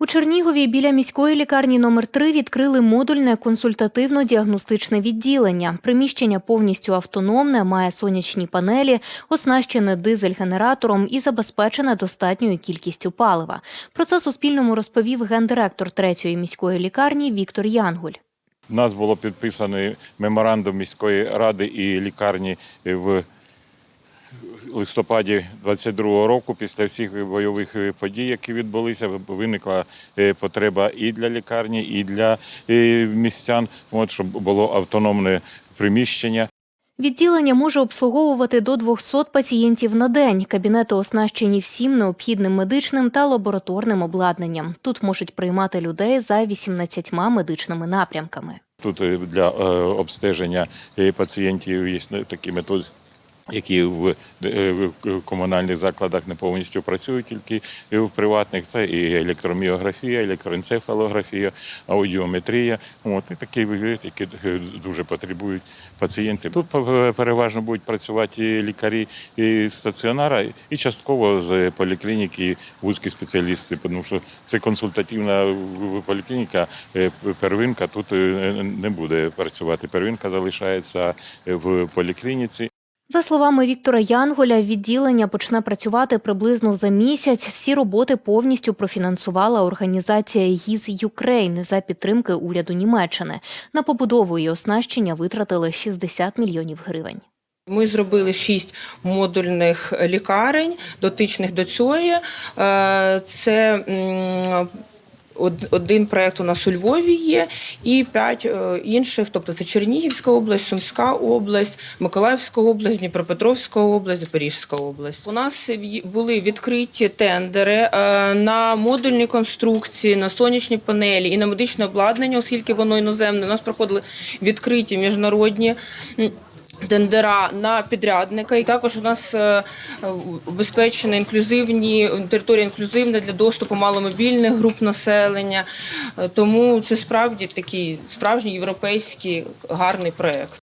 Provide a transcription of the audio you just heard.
У Чернігові біля міської лікарні номер 3 відкрили модульне консультативно-діагностичне відділення. Приміщення повністю автономне, має сонячні панелі, оснащене дизель-генератором і забезпечене достатньою кількістю палива. Про це Суспільному розповів гендиректор третьої міської лікарні Віктор Янгуль. У нас було підписаний меморандум міської ради і лікарні в листопаді 22-го року. Після всіх бойових подій, які відбулися, виникла е, потреба і для лікарні, і для е, містян, от, щоб було автономне приміщення. Відділення може обслуговувати до 200 пацієнтів на день. Кабінети оснащені всім необхідним медичним та лабораторним обладнанням. Тут можуть приймати людей за 18 медичними напрямками. Тут е, для е, обстеження е, пацієнтів є такі методи. Які в е, комунальних закладах не повністю працюють, тільки в приватних це і електроміографія, електроенцефалографія, аудіометрія. От і такі вигляд, які е, дуже потребують пацієнти. Тут е, переважно будуть працювати лікарі і стаціонара, і частково з поліклініки вузькі спеціалісти, тому що це консультативна поліклініка. Первинка тут не буде працювати. Первинка залишається в поліклініці. За словами Віктора Янголя, відділення почне працювати приблизно за місяць. Всі роботи повністю профінансувала організація «ГІЗ Юкрейн» за підтримки уряду Німеччини. На побудову і оснащення витратили 60 мільйонів гривень. Ми зробили шість модульних лікарень, дотичних до цього. Е, Це один проєкт у нас у Львові є, і п'ять е, інших, тобто це Чернігівська область, Сумська область, Миколаївська область, Дніпропетровська область, Запорізька область. У нас були відкриті тендери е, на модульні конструкції, на сонячні панелі і на медичне обладнання, оскільки воно іноземне. У нас проходили відкриті міжнародні. Тендера на підрядника, і також у нас е, обезпечена інклюзивні територія інклюзивна для доступу маломобільних груп населення. Е, Тому це справді такий справжній європейський гарний проект.